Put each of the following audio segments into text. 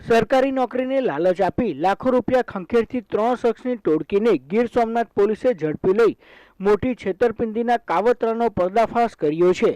સરકારી નોકરીને લાલચ આપી લાખો રૂપિયા ખંખેરથી ત્રણ શખ્સની ટોળકીને ગીર સોમનાથ પોલીસે ઝડપી લઈ મોટી છેતરપિંડીના કાવતરાનો પર્દાફાશ કર્યો છે.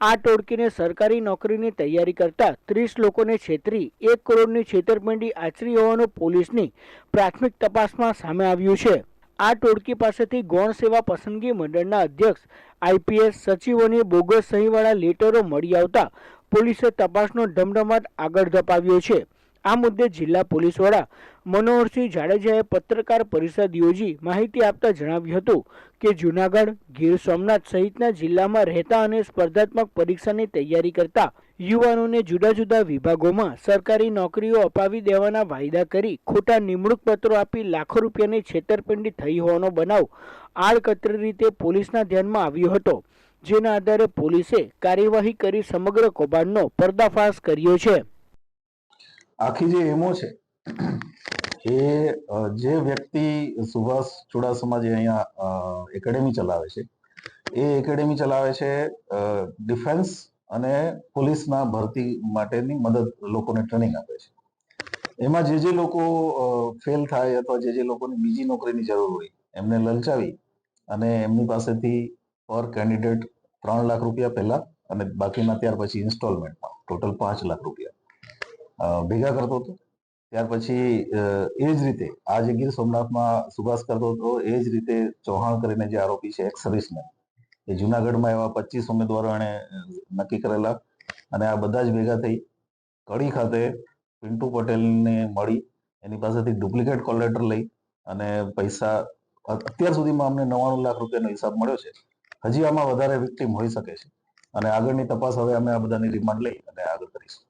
આ ટોળકીને સરકારી નોકરીની તૈયારી કરતા ત્રીસ લોકોને છેતરી, એક કરોડની છેતરપિંડી આચરી હોવાનું પોલીસની પ્રાથમિક તપાસમાં સામે આવ્યું છે. આ ટોળકી પાસેથી ગૌણ સેવા પસંદગી મંડળના અધ્યક્ષ, આઈપીએસ સચિવોની બોગસ સહીવાળા લેટરો મળી આવતા પોલીસે તપાસનો ધમધમાટ આગળ ધપાવ્યો છે. આ મુદ્દે જિલ્લા પોલીસ વડા મનોહરસિંહ જાડેજાએ પત્રકાર પરિષદ યોજી માહિતી આપતા જણાવ્યું હતું કે જૂનાગઢ, ગીર સોમનાથ સહિતના જિલ્લામાં રહેતા અને સ્પર્ધાત્મક પરીક્ષાની તૈયારી કરતા યુવાનોને જુદા જુદા વિભાગોમાં સરકારી નોકરીઓ અપાવી દેવાના વાયદા કરી ખોટા નિમણૂક પત્રો આપી લાખો રૂપિયાની છેતરપિંડી થઈ હોવાનો બનાવ આડકતરી રીતે પોલીસના ધ્યાનમાં આવ્યો હતો, જેના આધારે પોલીસે કાર્યવાહી કરી સમગ્ર કૌભાંડનો પર્દાફાશ કર્યો છે. આખી જે એમો છે, એ જે વ્યક્તિ સુભાષ ચુડાસમા જે અહીંયા એકેડેમી ચલાવે છે, એ એકેડેમી ચલાવે છે ડિફેન્સ અને પોલીસના ભરતી માટેની મદદ લોકોને ટ્રેનિંગ આપે છે. એમાં જે જે લોકો ફેલ થાય અથવા જે જે લોકોને બીજી નોકરીની જરૂર હોય, એમને લલચાવી અને એમની પાસેથી પર કેન્ડિડેટ ત્રણ લાખ રૂપિયા પહેલા અને બાકીના ત્યાર પછી ઇન્સ્ટોલમેન્ટમાં, ટોટલ પાંચ લાખ રૂપિયા. ભેગા કરતો હતો. ત્યાર પછી એ જ રીતે આ જે ગીર સોમનાથમાં સુભાષ કરતો હતો. એ જ રીતે ચૌહાણ કરીને જે આરોપી છે એક્સ સર્વિસમેન એ જુનાગઢમાં એવા પચીસ ઉમેદવારો એણે નક્કી કરેલા અને આ બધા જ ભેગા થઈ કડી ખાતે પિન્ટુ પટેલને મળી, એની પાસેથી ડુપ્લિકેટ કોલ લેટર લઈ અને પૈસા અત્યાર સુધીમાં અમને નવ્વાણું લાખ રૂપિયાનો હિસાબ મળ્યો છે. હજી આમાં વધારે વિક્ટીમ હોઈ શકે છે. અને આગળની તપાસ હવે અમે આ બધાની રિમાન્ડ લઈ અને આગળ કરીશું.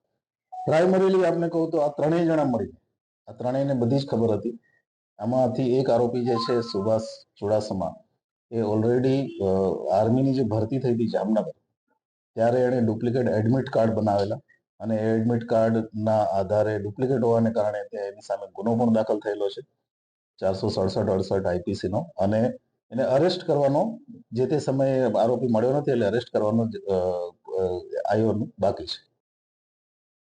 પ્રાઇમરીલી આપને કહું તો આ ત્રણેય જણા મળી આ ત્રણેયને બધી જ ખબર હતી. આમાંથી એક આરોપી જે છે સુભાષ ચુડાસમા. એ ઓલરેડી આર્મીની જે ભરતી થઈ હતી જામનગર, ત્યારે એણે ડુપ્લિકેટ એડમિટ કાર્ડ બનાવેલા અને એડમિટ કાર્ડના આધારે ડુપ્લિકેટ હોવાને કારણે ત્યાં એની સામે ગુનો પણ દાખલ થયેલો છે. ચારસો સડસઠ, અડસઠ આઈપીસીનો અને એને અરેસ્ટ કરવાનો જે તે સમયે આરોપી મળ્યો નથી એટલે અરેસ્ટ કરવાનો આવ્યો બાકી છે.